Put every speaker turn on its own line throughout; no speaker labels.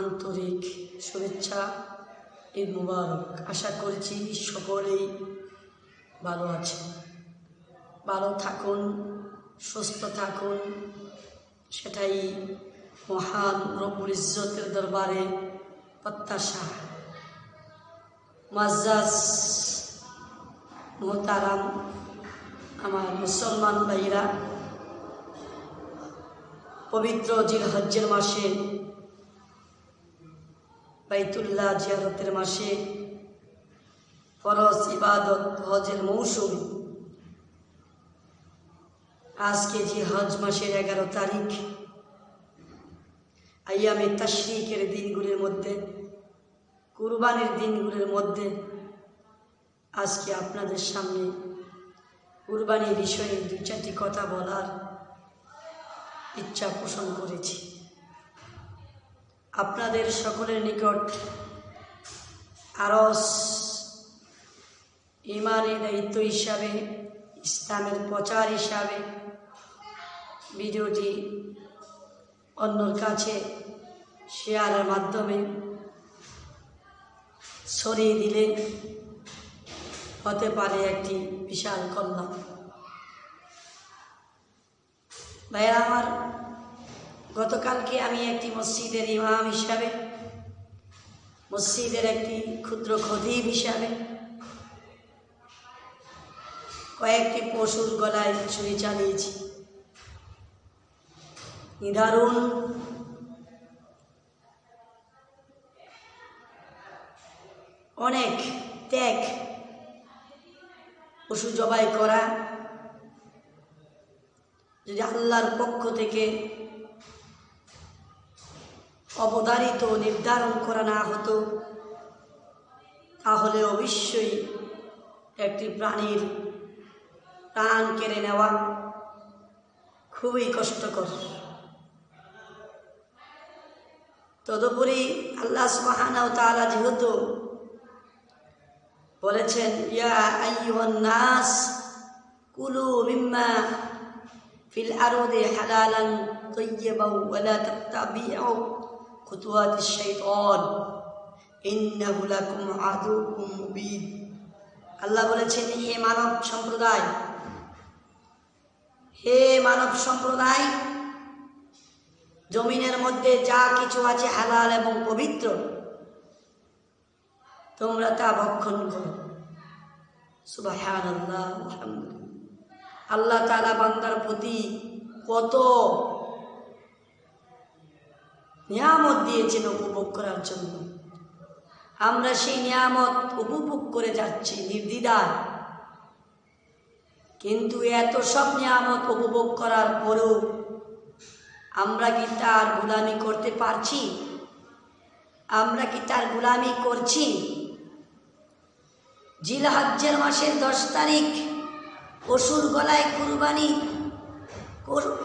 আন্তরিক শুভেচ্ছা ঈদ মুবারক। আশা করছি সকলেই ভালো আছেন। ভালো থাকুন, সুস্থ থাকুন। সেটাই মহান রব্বুল ইজ্জতের দরবারে প্রত্যাশা। মাজ্জাজ মোহতারাম, আমার মুসলমান ভাইরা, পবিত্র জিল হজ্জের মাসে বাইতুল্লাহ জিয়ারতের মাসে ফরজ ইবাদত, হজের মৌসুম। আজকে যে হজ মাসের এগারো তারিখ আইয়ামে তাশরিকের দিনগুলির মধ্যে, কুরবানির দিনগুলির মধ্যে আজকে আপনাদের সামনে কুরবানির বিষয়ে দু চারটি কথা বলার ইচ্ছা পোষণ করেছি। আপনাদের সকলের নিকট আরস ইমানের দায়িত্ব হিসাবে, ইসলামের প্রচার হিসাবে ভিডিওটি অন্যর কাছে শেয়ারের মাধ্যমে ছড়িয়ে দিলে হতে পারে একটি বিশাল কল্যাণ ভাইয়া, আমার গতকালকে আমি একটি মসজিদের ইমাম হিসাবে, মসজিদের একটি ক্ষুদ্র খদিব হিসাবে কয়েকটি পশুর গলায় ছুরি চালিয়েছি। নিদারুণ অনেক ত্যাগ, পশু জবাই করা, যদি আল্লাহর পক্ষ থেকে অবধারিত নির্ধারণ করা না হতো, তাহলে অবশ্যই একটি প্রাণীর প্রাণ কেড়ে নেওয়া খুবই কষ্টকর। তদুপরি আল্লাহ সুবহানাহু ওয়া তাআলা যেহেতু বলেছেন, ইয়া নাস কুলু মিম্মা ফিল আরদি হালালান তাইয়্যিবান ওয়া লা তাত্তাবিউ। আল্লাহ বলেছেন হে মানব সম্প্রদায়, হে মানব সম্প্রদায়, জমিনের মধ্যে যা কিছু আছে হালাল এবং পবিত্র, তোমরা তা ভক্ষণ করো। সুবাহান আল্লাহ আল্লাহ বান্দার প্রতি কত নিয়ামত দিয়েছেন, উপভোগ করার জন্য। আমরা সেই নিয়ামত উপভোগ করে যাচ্ছি, নির্দ্বিধায়। কিন্তু এত সব নিয়ামত উপভোগ করার পরেও আমরা কি তার গুলামি করতে পারছি? আমরা কি তার গুলামি করছি? জিলহাজ্জের মাসের দশ তারিখ পশুর গলায় কুরবানি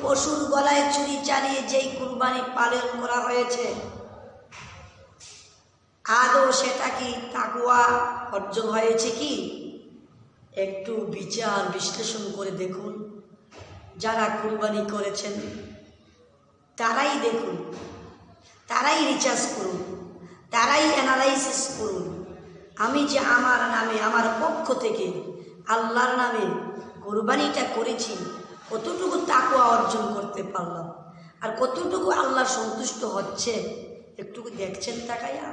পশুর গলায় চুরি চালিয়ে যেই কুরবানি পালন করা হয়েছে, আদৌ সেটা কি তাকুয়া অর্জন হয়েছে কি? একটু বিচার বিশ্লেষণ করে দেখুন। যারা কুরবানি করেছেন, তারাই দেখুন, তারাই রিচার্জ করুন, তারাই অ্যানালাইসিস করুন। আমি যে আমার নামে, আমার পক্ষ থেকে আল্লাহর নামে কোরবানিটা করেছি কতটুকু তাকুয়া অর্জন করতে পারলাম? আর কতটুকু আল্লাহ সন্তুষ্ট হচ্ছে? একটুকু দেখছেন তাকাইয়া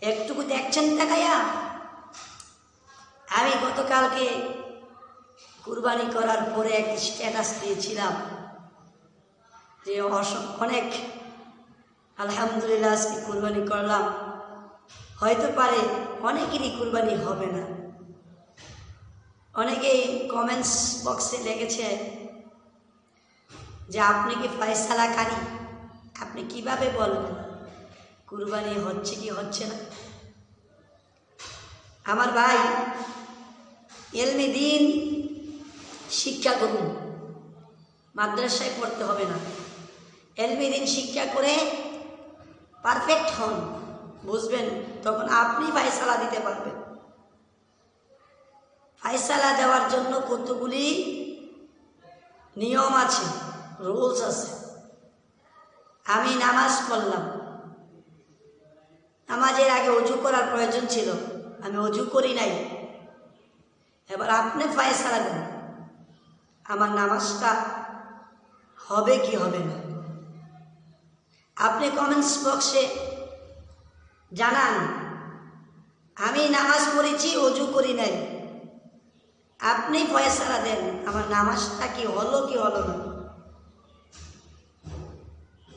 একটুকু দেখছেন তাকাইয়া আমি গতকালকে কুরবানি করার পরে এক স্ট্যাটাস দিয়েছিলাম যে অনেক আলহামদুলিল্লাহ আজকে কুরবানি করলাম। হয়তো পারে অনেকেরই কুরবানি হবে না। অনেকেই কমেন্টস বক্সে লেগেছে যে আপনি কি ফয়সালাকারী আপনি কীভাবে বলবেন কুরবানি হচ্ছে কি হচ্ছে না? আমার ভাই এলমি দিন শিক্ষা করুন। মাদ্রাসায় পড়তে হবে না। এলমি দিন শিক্ষা করে পারফেক্ট হন। বুঝবেন, তখন আপনি ফায়সালা দিতে পারবেন। ফায়সালা দেওয়ার জন্য কতগুলি নিয়ম আছে, রুলস আছে। আমি নামাজ পড়লাম। নামাজের আগে অজু করার প্রয়োজন ছিল। আমি অজু করি নাই। এবার আপনি ফায়সালা দেন। আমার নামাজটা হবে কি হবে না? আপনি কমেন্টস বক্সে জানান, আমি নামাজ পড়েছি, অজু করি নাই। আপনি ফয়সালা দেন, আমার নামাজটা কি হলো কি হলো না?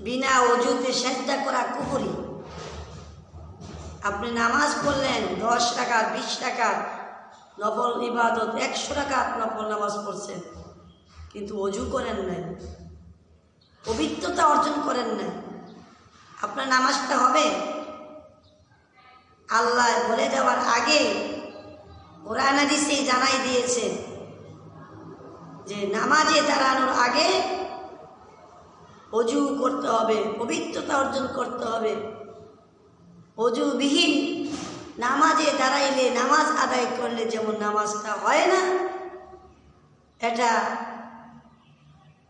বিনা অজুতে সেজদা করা কুকুরি আপনি নামাজ পড়লেন, দশ টাকা, বিশ টাকা, নফল ইবাদত, একশো টাকা নফল নামাজ পড়ছেন, কিন্তু অজু করেন নাই, পবিত্রতা অর্জন করেন নাই। আপনার নামাজটা হবে? আল্লাহ বলে যাওয়ার আগে কোরআন হাদিসে জানাই দিয়েছে যে নামাজে দাঁড়ানোর আগে অজু করতে হবে, পবিত্রতা অর্জন করতে হবে। অজুবিহীন নামাজে দাঁড়াইলে নামাজ আদায় করলে যেমন নামাজটা হয় না, এটা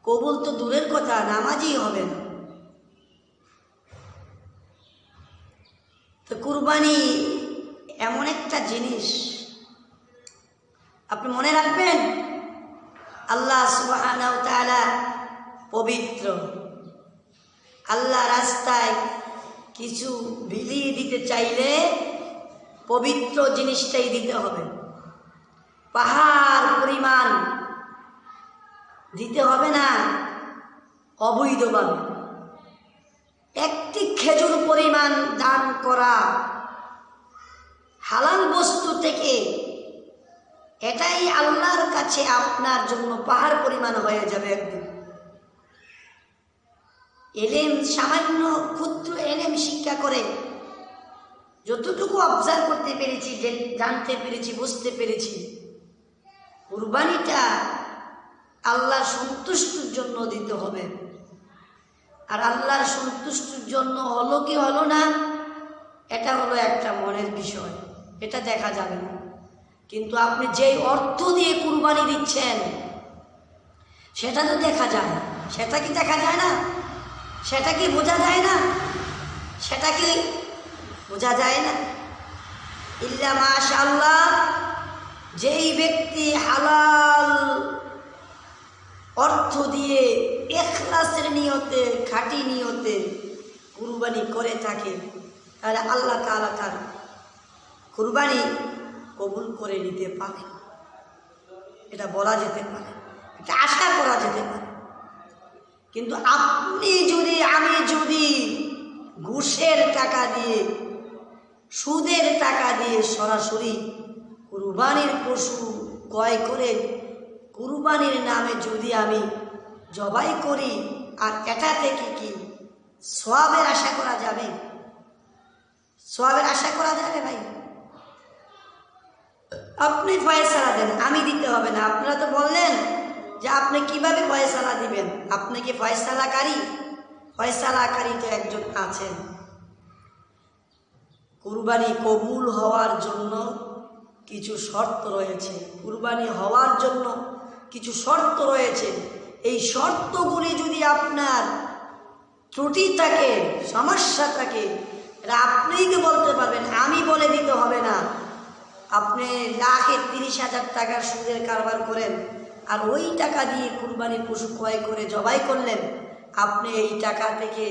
কবুল তো দূরের কথা, নামাজই হবে না। তো কুরবানি এমন একটা জিনিস আপনি মনে রাখবেন? আল্লাহ তাআলা পবিত্র। আল্লাহ রাস্তায় কিছু বিলিয়ে দিতে চাইলে পবিত্র জিনিসটাই দিতে হবে। পাহাড় পরিমাণ দিতে হবে না, অবৈধভাবে। একটি খেজুর পরিমাণ দান করা হালাল বস্তু থেকে এটাই আল্লাহর কাছে আপনার জন্য পাহাড় পরিমাণ হয়ে যাবে একদিন। এলেম, সামান্য ক্ষুদ্র এলেম শিক্ষা করে যতটুকু অবজার্ভ করতে পেরেছি জানতে পেরেছি, বুঝতে পেরেছি, কুরবানিটা আল্লাহর সন্তুষ্টির জন্য দিতে হবে। আর আল্লাহর সন্তুষ্টির জন্য হলো কি হলো না, এটা হলো একটা মনের বিষয়। এটা দেখা যাবে না। কিন্তু আপনি যেই অর্থ দিয়ে কুরবানি দিচ্ছেন, সেটা তো দেখা যায়। সেটা কি দেখা যায় না? সেটা কি বোঝা যায় না? সেটা কি বোঝা যায় না? ইল্লা মাশাল্লাহ যেই ব্যক্তি হালাল অর্থ দিয়ে এখলাসের নিয়তে, খাঁটি নিয়তে কুরবানি করে থাকে, তাহলে আল্লাহ তাআলা তার কুরবানি কবুল করে নিতে পারে। এটা বলা যেতে পারে। এটা আশা করা যেতে পারে। কিন্তু আপনি যদি, আমি যদি ঘুষের টাকা দিয়ে, সুদের টাকা দিয়ে সরাসরি কুরবানির পশু ক্রয় করে, কুরবানির নামে যদি আমি জবাই করি, আর এটা থেকে কি সোয়াবের আশা করা যাবে? সোয়াবের আশা করা যাবে ভাই? আপনি ফয়সালা দেন, আমি দিতে হবে না। আপনারা তো বললেন যে আপনি কীভাবে ফয়সালা দিবেন? আপনি কি ফয়সালাকারী ফয়সালাকারী তো একজন আছেন। কুরবানি কবুল হওয়ার জন্য কিছু শর্ত রয়েছে। কুরবানি হওয়ার জন্য কিছু শর্ত রয়েছে। এই শর্তগুলি যদি আপনার ত্রুটি থাকে, সমস্যা থাকে এটা আপনিই তো বলতে পারবেন, আমি বলে দিতে হবে না। আপনি লাখে তিরিশ হাজার টাকার সুদের কারবার করেন, আর ওই টাকা দিয়ে কুরবানি পশু ক্রয় করে জবাই করলেন, আপনি এই টাকা থেকে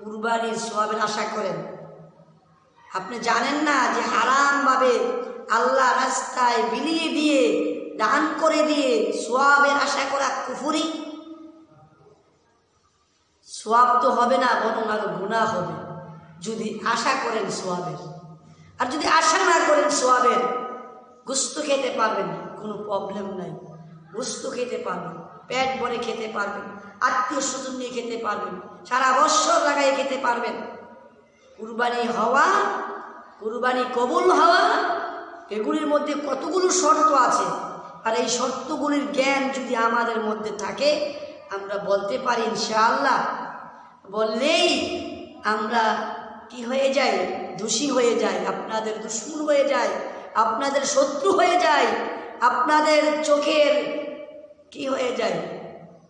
কুরবানির সোয়াবের আশা করেন। আপনি জানেন না যে হারামভাবে আল্লাহ রাস্তায় বিলিয়ে দিয়ে, দান করে দিয়ে সোয়াবের আশা করা কুফুরি? সোয়াব তো হবে না, বরং আরও গুণা হবে, যদি আশা করেন সোয়াবের আর যদি আশা না করেন সোয়াবের গুস্ত খেতে পারবেন কোনো প্রবলেম নাই। গুস্ত খেতে পারবেন, পেট ভরে খেতে পারবেন, আত্মীয় স্বজন নিয়ে খেতে পারবেন, সারা বৎসর লাগাই খেতে পারবেন। কুরবানি হওয়া, কুরবানি কবুল হওয়া এগুলির মধ্যে কতগুলো শর্ত আছে? আর এই শর্তগুলির জ্ঞান যদি আমাদের মধ্যে থাকে, আমরা বলতে পারি ইনশাআল্লাহ। বললেই আমরা কি হয়ে যাই? দোষী হয়ে যায় আপনাদের দুশ্মন হয়ে যায় আপনাদের শত্রু হয়ে যায়, আপনাদের চোখের কি হয়ে যায়?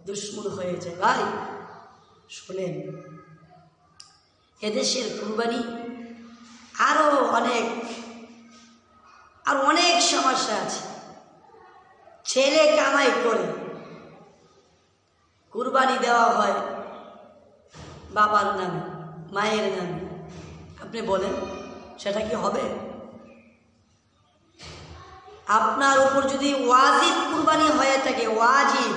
দুশ্মন হয়ে যায়। ভাই, শোনেন, এদেশের কুরবানি আরও অনেক, আর অনেক সমস্যা আছে। ছেলে কামাই করে কুরবানি দেওয়া হয় বাবার নামে, মায়ের নামে। আপনি বলেন, সেটা কি হবে? আপনার উপর যদি ওয়াজিব কুরবানি হয়ে থাকে ওয়াজিব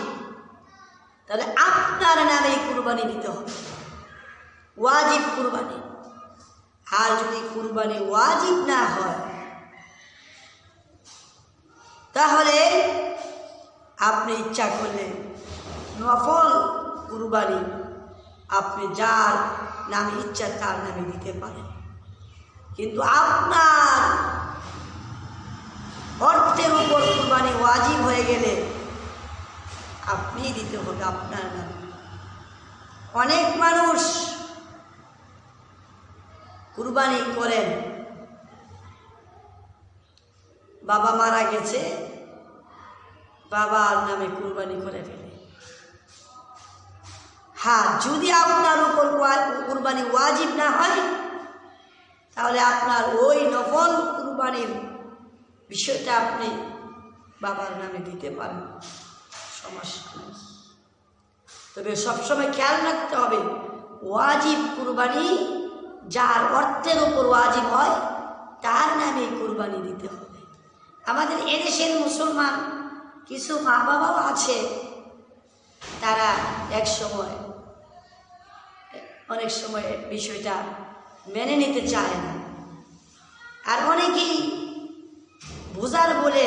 তাহলে আপনার নামে কুরবানি দিতে হবে। ওয়াজিব কুরবানি। আর যদি কুরবানি ওয়াজিব না হয়, তাহলে আপনি ইচ্ছা করলে নফল কুরবানি আপনি যার নামে ইচ্ছা তার নামে দিতে পারেন। কিন্তু আপনার অর্থের উপর কুরবানি ওয়াজিব হয়ে গেলে আপনি দিতে হবে আপনার নামে। অনেক মানুষ কুরবানি করেন। বাবা মারা গেছে, বাবার নামে কুরবানি করে ফেলে। হ্যাঁ যদি আপনার উপর কুরবানি ওয়াজিব না হয়, তাহলে আপনার ওই নফল কুরবানির বিষয়টা আপনি বাবার নামে দিতে পারেন। সমস্যা নেই। তবে সবসময় খেয়াল রাখতে হবে, ওয়াজিব কুরবানি যার অর্থের উপর ওয়াজিব হয়, তার নামে কুরবানি দিতে হবে। আমাদের এদেশের মুসলমান কিছু মা বাবাও আছে, তারা এক সময়, অনেক সময় বিষয়টা মেনে নিতে চায় না। আর অনেকেই বোঝার বলে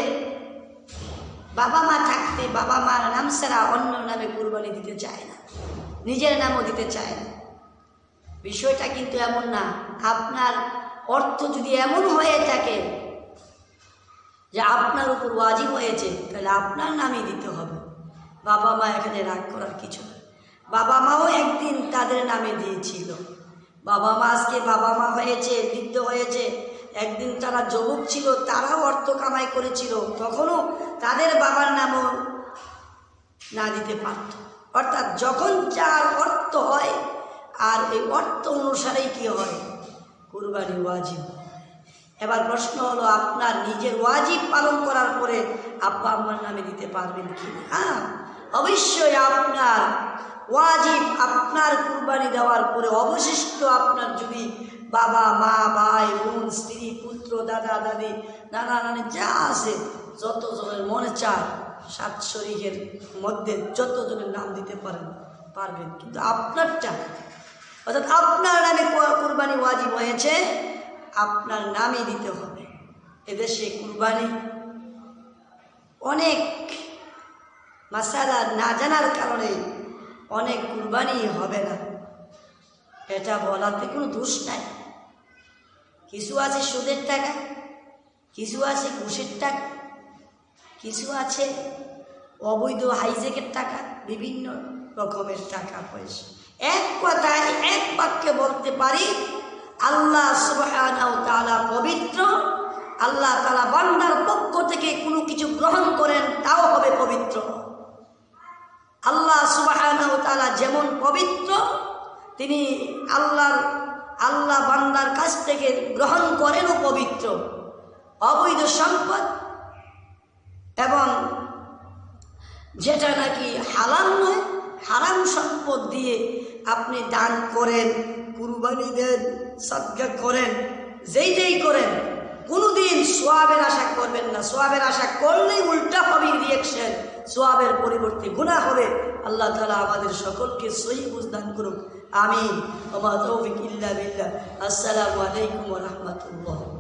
বাবা মা থাকতে বাবা মার নাম ছাড়া অন্য নামে কুরবানি দিতে চায় না। নিজের নামও দিতে চায় না। বিষয়টা কিন্তু এমন না। আপনার অর্থ যদি এমন হয়ে থাকে যে আপনার উপর ওয়াজিব হয়েছে, তাহলে আপনার নামই দিতে হবে। বাবা মা এখানে রাগ করার কিছু না। বাবা মাও একদিন তাদের নামে দিয়েছিল। বাবা মা আজকে বাবা মা হয়েছে, বৃদ্ধ হয়েছে একদিন তারা যুবক ছিল, তারাও অর্থ কামাই করেছিল। তখনও তাদের বাবার নামও না দিতে পারত। অর্থাৎ যখন যার অর্থ হয়, আর এই অর্থ অনুসারেই কি হয়? কুরবানি ওয়াজিব। এবার প্রশ্ন হলো, আপনার নিজের ওয়াজিব পালন করার পরে আব্বা আম্মার নামে দিতে পারবেন কি হ্যাঁ অবশ্যই আপনার ওয়াজিব আপনার কুরবানি দেওয়ার পরে অবশিষ্ট আপনার যদি বাবা, মা, ভাই, বোন, স্ত্রী, পুত্র, দাদা, দাদি, নানা, নানি, যা আছে যত জনের মনে চায়, সাত শরীরের মধ্যে যত জনের নাম দিতে পারেন, পারবেন। কিন্তু আপনারটা, অর্থাৎ আপনার নামে কুরবানি ওয়াজিব হয়েছে, আপনার নামই দিতে হবে। এদেশে কুরবানি অনেক মাসালা না জানার কারণে অনেক কুরবানি হবে না। এটা বলাতে কোনো দোষ নাই। কিছু আছে সুদের টাকা, কিছু আছে ঘুষের টাকা, কিছু আছে অবৈধ হাইজেকের টাকা, বিভিন্ন রকমের টাকা পয়সা। এক কথায় এক বাক্যে বলতে পারি, আল্লাহ তাআলা পবিত্র, আল্লাহ তাআলা বান্দার পক্ষ থেকে কোনো কিছু গ্রহণ করেন, তাও হবে পবিত্র। আল্লাহ তাআলা যেমন পবিত্র, তিনি আল্লাহর আল্লাহ বান্দার কাছ থেকে গ্রহণ করেনও পবিত্র। অবৈধ সম্পদ এবং যেটা নাকি হালাম নয়, হারাম সম্পদ দিয়ে আপনি দান করেন, কুরবানি দেন সদ্গা করেন, যেই যেই করেন, কোনোদিন সোয়াবের আশা করবেন না। সোয়াবের আশা করলেই উল্টা হবে রিয়েকশন সোয়াবের পরিবর্তে গুণা হবে। আল্লাহ তালা আমাদের সকলকে সহি বুঝদান করুক। আমিন। আসসালামু আলাইকুম রহমতুল্লাহ।